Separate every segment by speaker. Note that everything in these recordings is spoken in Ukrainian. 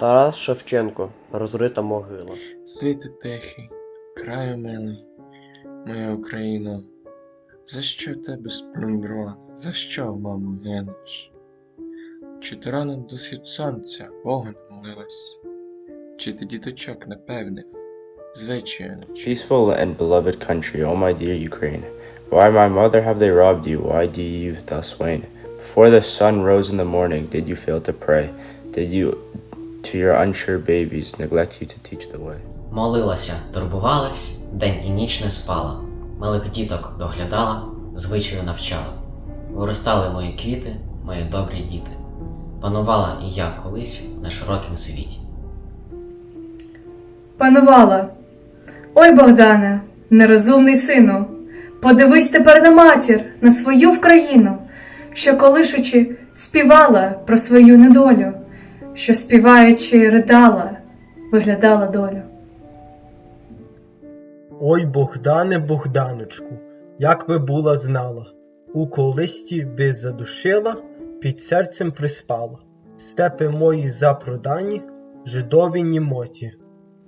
Speaker 1: Тарас Шевченко, розрита могила.
Speaker 2: Світи тихий, краю милий, моя Україно, за що тебе сплюндрували, за що, мамо, гинеш? Чи ти рано до схід сонця Богу не молилась? Чи ти діточок напевних, навчила?
Speaker 3: Peaceful and beloved country, O my dear Ukraine, why, my mother, have they robbed you? Why do you thus wane? Before the sun rose in the morning, did you fail to pray? Did you, to your unsure babies, neglect you to teach the way?
Speaker 4: Молилася, турбувалась, день і ніч не спала. Малих діток доглядала, звичаю навчала. Виростали мої квіти, мої добрі діти. Панувала і я колись на широкім світі.
Speaker 5: Панувала. Ой, Богдане, нерозумний сину, подивись тепер на матір, на свою Вкраїну, що колишучи співала про свою недолю, що співаючи ридала, виглядала долю.
Speaker 6: Ой, Богдане, Богданочку, як би була знала, у колисті би задушила, під серцем приспала. Степи мої запродані, жидові німоті,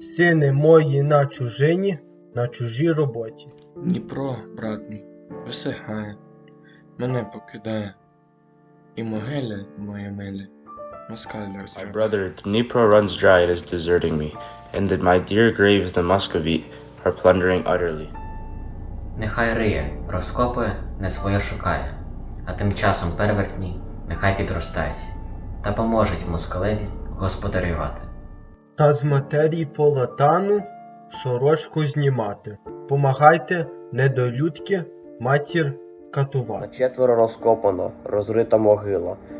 Speaker 6: сини мої на чужині, на чужій роботі.
Speaker 2: Дніпро, брат мій, висихає, мене покидає, і могиля моя москаль
Speaker 3: My brother, Dnipro runs dry and is deserting me, and that my dear graves the Muscovite are plundering utterly.
Speaker 4: Нехай риє, розкопує, не своє шукає, а тим часом перевертні нехай підростають та поможуть москалеві господарювати.
Speaker 6: Та з матерії по латану сорочку знімати. Помагайте, недолюдки, матір катувати.
Speaker 1: четверо розкопана, розрита могила.